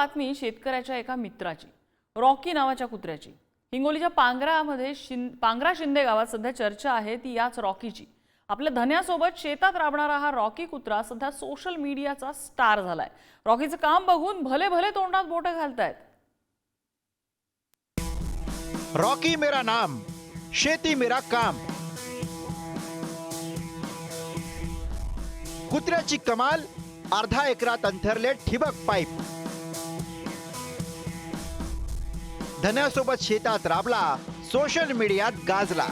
बातमी शेतकऱ्याच्या एका मित्राची रॉकी नावाच्या कुत्र्याची. हिंगोलीच्या पांगरामध्ये शिं पांगरा शिंदे गावात सध्या चर्चा आहे ती याच रॉकीची. आपल्या धन्यासोबत शेतात राबणारा हा रॉकी कुत्रा सध्या सोशल मीडियाचा स्टार झालाय. रॉकीचं काम बघून भले भले तोंडात बोटं घालतायत. रॉकी मेरा नाम शेती मेरा काम. कुत्र्याची कमाल अर्धा एकरात अंथरले ठिबक पाईप. धन्यासोबत शेतात राबला सोशल मीडियात गाजला.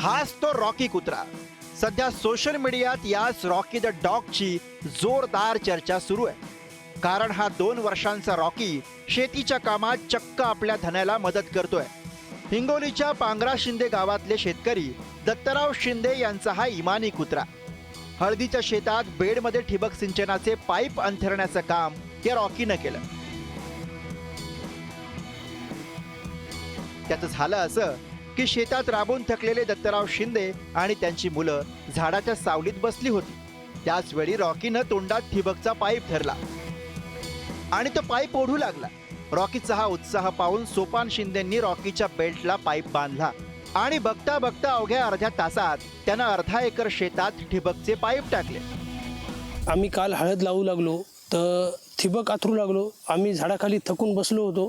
हाच तो रॉकी कुत्रा. सध्या सोशल मीडियात याच रॉकी द डॉगची जोरदार चर्चा सुरू आहे. कारण हा दोन वर्षांचा रॉकी शेतीच्या कामात चक्क आपल्या धन्याला मदत करतोय. हिंगोलीच्या पांगरा शिंदे गावातले शेतकरी दत्तराव शिंदे यांचा हा इमानी कुत्रा. हळदीच्या शेतात बेडमध्ये ठिबक सिंचनाचे पाईप अंथरण्याचं काम या रॉकीनं केलं. त्याचं झालं असं की शेतात राबून थकलेले दत्तराव शिंदे आणि त्यांची मुलं झाडाच्या सावलीत बसली होती. त्याचवेळी रॉकीनं तोंडात ठिबकचा पाईप धरला. आणि तो पाईप ओढू लागला. रॉकीचा हा उत्साह पाहून सोपान शिंदेंनी रॉकीच्या बेल्टला पाईप बांधला आणि बघता बघता अवघ्या अर्ध्या तासात त्यानं अर्धा एकर शेतात ठिबकचे पाईप टाकले. आम्ही काल हळद लावू लागलो तर ठिबक आथरू लागलो. आम्ही झाडाखाली थकून बसलो होतो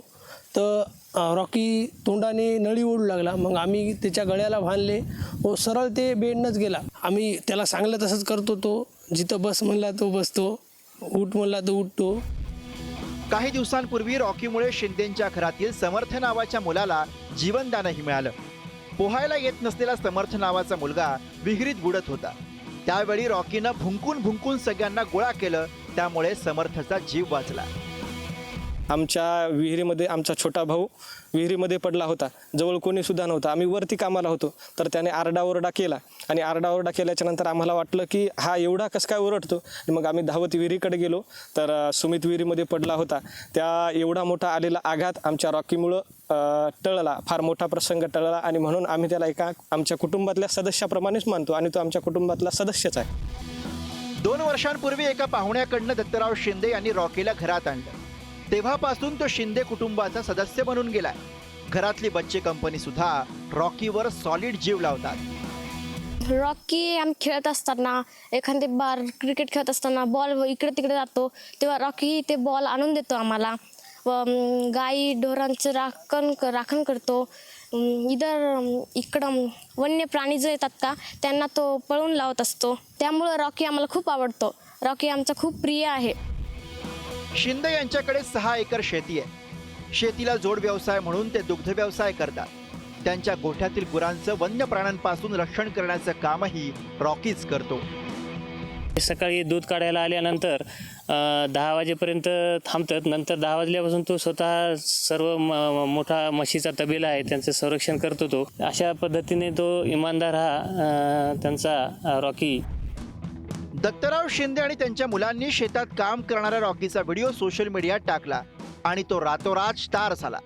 तर रॉकी तोंडाने नळी ओढू लागला. मग आम्ही त्याच्या गळ्याला बांधले. व सरळ ते बेडनंच गेला. आम्ही त्याला सांगलं तसंच करतो तो. जिथं बस म्हणला तो बसतो. उठ म्हणला तो उठतो. काही दिवसांपूर्वी रॉकीमुळे शिंदेंच्या घरातील समर्थ नावाच्या मुलाला जीवनदानही मिळालं. पोहायला येत नसलेला समर्थ नावाचा मुलगा विहिरीत बुडत होता. त्यावेळी रॉकीनं भुंकून भुंकून सगळ्यांना गोळा केलं. त्यामुळे समर्थचा जीव वाचला. आमच्या विहिरीमध्ये आमचा छोटा भाऊ विहिरीमध्ये पडला होता. जवळ कोणीसुद्धा नव्हता. आम्ही वरती कामाला होतो. तर त्याने आरडाओरडा केला. आणि आरडाओरडा केल्याच्यानंतर आम्हाला वाटलं की हा एवढा कसं काय ओरडतो? आणि मग आम्ही धावत विहिरीकडे गेलो. तर सुमित विहिरीमध्ये पडला होता. त्या एवढा मोठा आलेला आघात आमच्या रॉकीमुळं टळला. फार मोठा प्रसंग टळला. आणि म्हणून आम्ही त्याला एका आमच्या कुटुंबातल्या सदस्याप्रमाणेच मानतो. आणि तो आमच्या कुटुंबातला सदस्यच आहे. दोन वर्षांपूर्वी एका पाहुण्याकडनं दत्तराव शिंदे यांनी रॉकीला घरात आणलं. तेव्हापासून तो शिंदे कुटुंबाचा सदस्य बनून गेलाय. घरातली बच्चे कंपनी सुद्धा रॉकीवर सॉलिड जीव लावतात. रॉकी आम्ही खेळत असताना एखादे बार क्रिकेट खेळत असताना बॉल इकडे तिकडे जातो तेव्हा रॉकी ते बॉल आणून देतो आम्हाला. व गाई ढोरांचं राखण राखण करतो. इधर इतर इकडं वन्य प्राणी जे येतात का त्यांना तो पळून लावत असतो. त्यामुळं रॉकी आम्हाला खूप आवडतो. रॉकी आमचा खूप प्रिय आहे. शिंदे यांच्याकडे सहा एकर शेती आहे. शेतीला जोड व्यवसाय म्हणून ते दुग्ध व्यवसाय करतात. त्यांच्या गोठ्यातील गुरांचं वन्य प्राण्यांपासून रक्षण करण्याचं कामही रॉकीच करतो. सकाळी दूध काढायला आल्यानंतर दहा वाजेपर्यंत थांबतात. नंतर दहा वाजल्यापासून तो स्वतः सर्व म मोठा म्हशीचा तबेला आहे त्यांचं संरक्षण करतो तो. अशा पद्धतीने तो इमानदार हा त्यांचा रॉकी दत्तराव शिंदे आणि त्यांच्या मुलांनी शेतात काम करणाऱ्या रॉकीचा व्हिडिओ सोशल मीडियात टाकला आणि तो रातोरात स्टार झाला.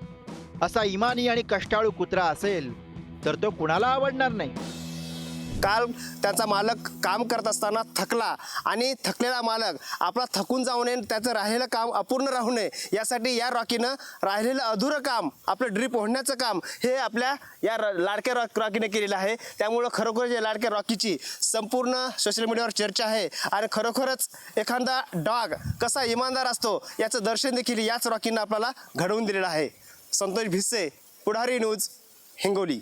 असा इमानी आणि कष्टाळू कुत्रा असेल तर तो कुणाला आवडणार नाही? काल त्याचा मालक काम करत असताना थकला आणि थकलेला मालक आपला थकून जाऊ नये त्याचं राहिलेलं काम अपूर्ण राहू नये यासाठी या रॉकीनं राहिलेलं अधुरं काम आपलं ड्रीप ओढण्याचं काम हे आपल्या या र- लाडक्या रॉक रॉकीने केलेलं आहे. त्यामुळं खरोखर या लाडक्या रॉकीची संपूर्ण सोशल मीडियावर चर्चा आहे आणि खरोखरच एखादा डॉग कसा इमानदार असतो याचं दर्शन देखील याच रॉकीनं आपल्याला घडवून दिलेलं आहे. संतोष भिसे पुढारी न्यूज हिंगोली.